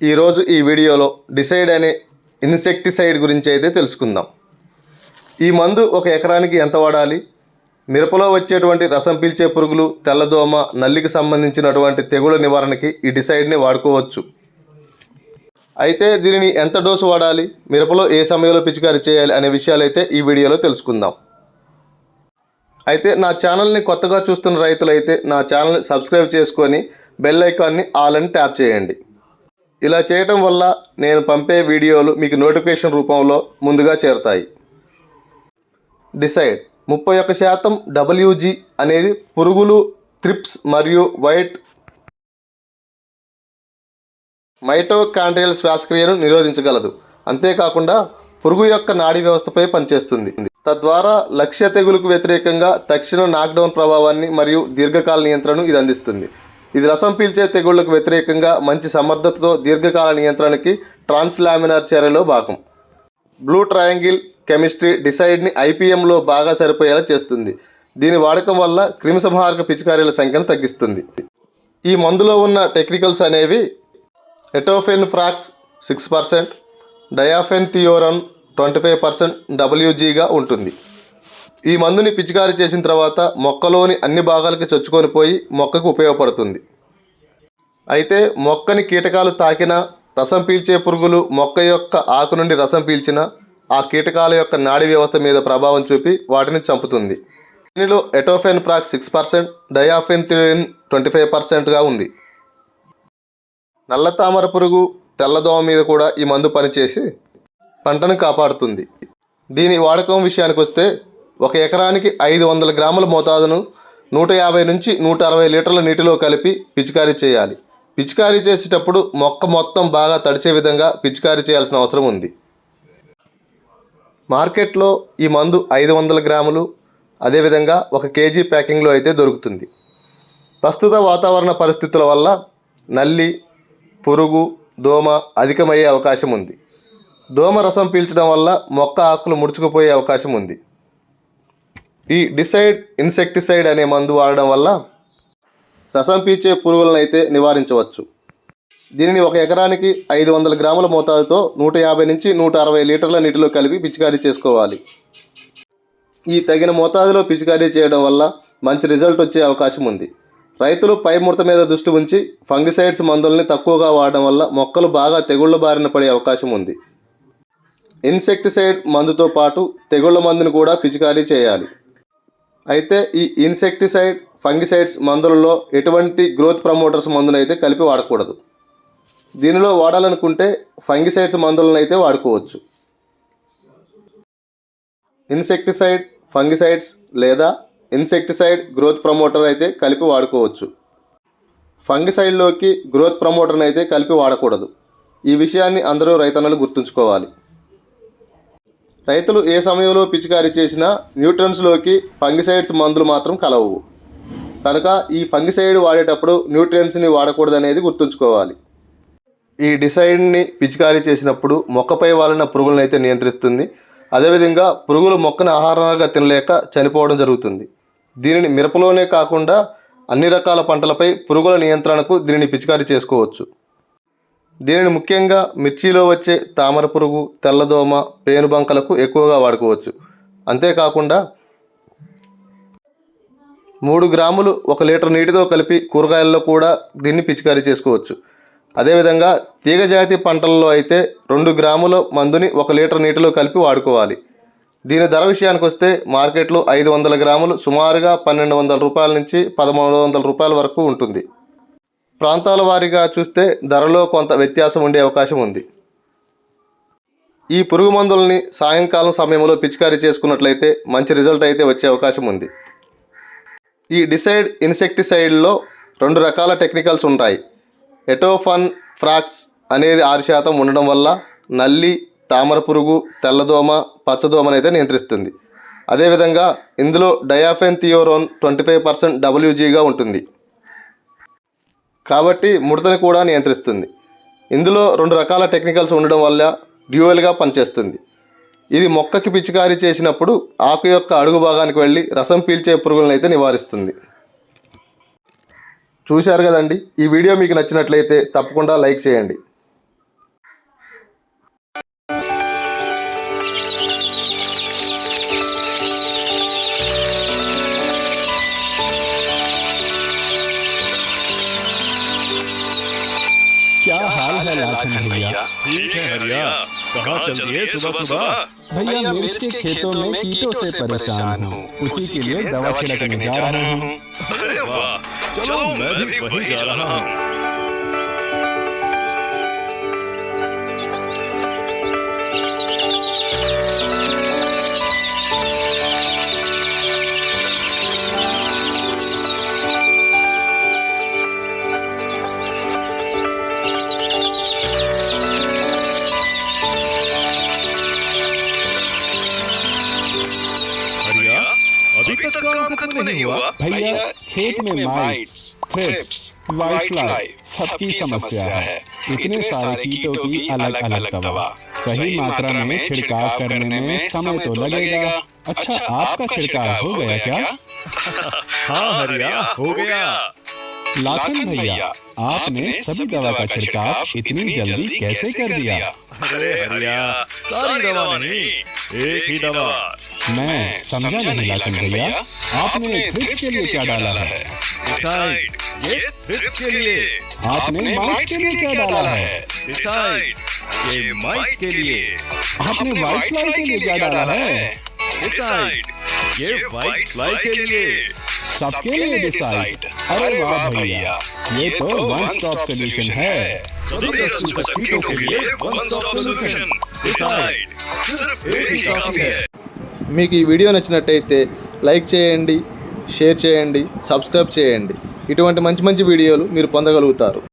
ఈరోజు ఈ వీడియోలో డిసైడ్ అనే ఇన్సెక్టిసైడ్ గురించి అయితే తెలుసుకుందాం. ఈ మందు ఒక ఎకరానికి ఎంత వాడాలి? మిరపలో వచ్చేటువంటి రసం పీల్చే పురుగులు తెల్లదోమ నల్లికి సంబంధించినటువంటి తెగుళ్ళ నివారణకి ఈ డిసైడ్ని వాడుకోవచ్చు. అయితే దీనిని ఎంత డోసు వాడాలి? మిరపలో ఏ సమయంలో పిచికారీ చేయాలి అనే విషయాలైతే ఈ వీడియోలో తెలుసుకుందాం. అయితే నా ఛానల్ని కొత్తగా చూస్తున్న రైతులైతే నా ఛానల్ని సబ్స్క్రైబ్ చేసుకొని బెల్ ఐకాన్ని ఆల్ అని ట్యాప్ చేయండి. ఇలా చేయటం వల్ల నేను పంపే వీడియోలు మీకు నోటిఫికేషన్ రూపంలో ముందుగా చేరుతాయి. డిసైడ్. ముప్పై ఒక్క శాతం డబ్ల్యూజీ అనేది పురుగులు త్రిప్స్ మరియు వైట్ మైటోకాండ్రియల్ శ్వాసక్రియను నిరోధించగలదు. అంతేకాకుండా పురుగు యొక్క నాడీ వ్యవస్థపై పనిచేస్తుంది. తద్వారా లక్ష్య తెగులకు వ్యతిరేకంగా తక్షణ నాక్డౌన్ ప్రభావాన్ని మరియు దీర్ఘకాల నియంత్రణను ఇది అందిస్తుంది. ఇది రసం పీల్చే తెగుళ్ళకు వ్యతిరేకంగా మంచి సమర్థతతో దీర్ఘకాల నియంత్రణకి ట్రాన్స్లామినార్ చర్యలో భాగం. బ్లూ ట్రయాంగిల్ కెమిస్ట్రీ డిసైడ్ని ఐపీఎంలో బాగా సరిపోయేలా చేస్తుంది. దీని వాడకం వల్ల క్రిమిసంహారక పిచికారీల సంఖ్యను తగ్గిస్తుంది. ఈ మందులో ఉన్న టెక్నికల్స్ అనేవి etofenprox six percent diafenthiuron twenty five percent డబ్ల్యూజీగా ఉంటుంది. ఈ మందుని పిచికారీ చేసిన తర్వాత మొక్కలోని అన్ని భాగాలకి చొచ్చుకొని పోయి మొక్కకు ఉపయోగపడుతుంది. అయితే మొక్కని కీటకాలు తాకినా రసం పీల్చే పురుగులు మొక్క యొక్క ఆకు నుండి రసం పీల్చిన ఆ కీటకాల యొక్క నాడీ వ్యవస్థ మీద ప్రభావం చూపి వాటిని చంపుతుంది. దీనిలో etofenprox six percent diafenthiuron twenty five పర్సెంట్గా ఉంది. నల్ల తామర పురుగు తెల్లదోమ మీద కూడా ఈ మందు పనిచేసి పంటను కాపాడుతుంది. దీని వాడకం విషయానికి వస్తే ఒక ఎకరానికి ఐదు వందల గ్రాముల మోతాదును నూట యాభై నుంచి నూట అరవై లీటర్ల నీటిలో కలిపి పిచికారీ చేయాలి. పిచికారీ చేసేటప్పుడు మొక్క మొత్తం బాగా తడిచే విధంగా పిచికారీ చేయాల్సిన అవసరం ఉంది. మార్కెట్లో ఈ మందు ఐదు వందల గ్రాములు అదేవిధంగా ఒక కేజీ ప్యాకింగ్లో అయితే దొరుకుతుంది. ప్రస్తుత వాతావరణ పరిస్థితుల వల్ల నల్లి పురుగు దోమ అధికమయ్యే అవకాశం ఉంది. దోమ రసం పీల్చడం వల్ల మొక్క ఆకులు ముడుచుకుపోయే అవకాశం ఉంది. ఈ డిసైడ్ ఇన్సెక్టిసైడ్ అనే మందు వాడడం వల్ల రసం పీల్చే పురుగులను అయితే నివారించవచ్చు. దీనిని ఒక ఎకరానికి ఐదు వందల గ్రాముల మోతాదుతో నూట యాభై నుంచి నూట అరవై లీటర్ల నీటిలో కలిపి పిచికారీ చేసుకోవాలి. ఈ తగిన మోతాదులో పిచికారీ చేయడం వల్ల మంచి రిజల్ట్ వచ్చే అవకాశం ఉంది. రైతులు పై ముడత మీద దృష్టి ఉంచి ఫంగిసైడ్స్ మందుల్ని తక్కువగా వాడడం వల్ల మొక్కలు బాగా తెగుళ్ళ బారిన పడే అవకాశం ఉంది. ఇన్సెక్టిసైడ్ మందుతో పాటు తెగుళ్ళ మందుని కూడా పిచికారీ చేయాలి. అయితే ఈ ఇన్సెక్టిసైడ్ ఫంగిసైడ్స్ మందులలో ఎటువంటి గ్రోత్ ప్రమోటర్స్ మందును అయితే కలిపి వాడకూడదు. దీనిలో వాడాలనుకుంటే ఫంగిసైడ్స్ మందులను అయితే వాడుకోవచ్చు. ఇన్సెక్టిసైడ్ ఫంగిసైడ్స్ లేదా ఇన్సెక్టిసైడ్ గ్రోత్ ప్రమోటర్ అయితే కలిపి వాడుకోవచ్చు. ఫంగిసైడ్లోకి గ్రోత్ ప్రమోటర్ని అయితే కలిపి వాడకూడదు. ఈ విషయాన్ని అందరూ రైతన్నలు గుర్తుంచుకోవాలి. రైతులు ఏ సమయంలో పిచికారీ చేసినా న్యూట్రన్స్లోకి ఫంగిసైడ్స్ మందులు మాత్రం కలవవు కనుక ఈ ఫంగిసైడ్ వాడేటప్పుడు న్యూట్రియన్స్ని వాడకూడదనేది గుర్తుంచుకోవాలి. ఈ డిసైడ్ని పిచికారీ చేసినప్పుడు మొక్కపై వాలిన పురుగులను అయితే నియంత్రిస్తుంది. అదేవిధంగా పురుగులు మొక్కను ఆహారంగా తినలేక చనిపోవడం జరుగుతుంది. దీనిని మిరపలోనే కాకుండా అన్ని రకాల పంటలపై పురుగుల నియంత్రణకు దీనిని పిచికారీ చేసుకోవచ్చు. దీనిని ముఖ్యంగా మిర్చిలో వచ్చే తామర పురుగు తెల్లదోమ పేనుబంకలకు ఎక్కువగా వాడుకోవచ్చు. అంతేకాకుండా మూడు గ్రాములు ఒక లీటర్ నీటితో కలిపి కూరగాయల్లో కూడా దీన్ని పిచికారీ చేసుకోవచ్చు. అదేవిధంగా తీగజాతి పంటల్లో అయితే రెండు గ్రాముల మందుని ఒక లీటర్ నీటిలో కలిపి వాడుకోవాలి. దీని ధర విషయానికి వస్తే మార్కెట్లో ఐదు వందల గ్రాములు సుమారుగా పన్నెండు వందల రూపాయల నుంచి పదమూడు వందల రూపాయల వరకు ఉంటుంది. ప్రాంతాల వారీగా చూస్తే ధరలో కొంత వ్యత్యాసం ఉండే అవకాశం ఉంది. ఈ పురుగు మందులని సాయంకాలం సమయంలో పిచికారీ చేసుకున్నట్లయితే మంచి రిజల్ట్ అయితే వచ్చే అవకాశం ఉంది. ఈ డిసైడ్ ఇన్సెక్టిసైడ్లో రెండు రకాల టెక్నికల్స్ ఉంటాయి. ఎటోఫన్ ఫ్రాక్స్ అనేది ఆరు శాతం ఉండడం వల్ల నల్లి తామర పురుగు తెల్లదోమ పచ్చదోమనైతే అయితే నియంత్రిస్తుంది. అదేవిధంగా ఇందులో diafenthiuron twenty five percent డబ్ల్యూజీగా ఉంటుంది. కాబట్టి ముడతని కూడా నియంత్రిస్తుంది. ఇందులో రెండు రకాల టెక్నికల్స్ ఉండడం వల్ల డ్యూయల్గా పనిచేస్తుంది. ఇది మొక్కకి పిచికారీ చేసినప్పుడు ఆకు యొక్క అడుగు భాగానికి వెళ్ళి రసం పీల్చే పురుగులను అయితే నివారిస్తుంది. చూశారు కదండి? ఈ వీడియో మీకు నచ్చినట్లయితే తప్పకుండా లైక్ చేయండి. हाल है लाखन भैया। ठीक है हरिया। कहाँ चल दिए सुबह सुबह भैया मिर्च के खेतों में कीटों से परेशान हूँ। उसी के लिए दवा छिड़कने जा रहा हूँ। अरे वाह चलो मैं भी वहीं जा रहा हूँ। तक काम खत्म नहीं हुआ। भैया खेत में माइट्स थ्रिप्स वाइट फ्लाई सबकी समस्या है। इतने सारे कीटों की अलग अलग दवा। सही मात्रा में छिड़काव करने में समय तो लगेगा। अच्छा आपका छिड़काव हो गया क्या? हाँ हरिया हो गया। लाखन भैया आपने सभी दवा का छिड़काव इतनी जल्दी कैसे कर दिया? अरे हरिया सारी दवा नहीं एक ही दवा। मैं समझा नहीं लाखन भैया आपने थ्रिप्स के लिए क्या डाला है? डिसाइड ये थ्रिप्स के लिए। आपने माइट्स के लिए क्या डाला है? डिसाइड ये माइक के लिए। आपने व्हाइट फ्लाई के लिए क्या डाला है? डिसाइड ये व्हाइट फ्लाई के लिए। सबके लिए डिसाइड अरे वाह भैया। ये तो वन स्टॉप सॉल्यूशन है। सभी के लिए वन स्टॉप सॉल्यूशन डिसाइड सिर्फ़ एक ही काफ़ी है। మీకు ఈ వీడియో నచ్చినట్టయితే లైక్ చేయండి షేర్ చేయండి సబ్స్క్రైబ్ చేయండి. ఇటువంటి మంచి మంచి వీడియోలు మీరు పొందగలుగుతారు.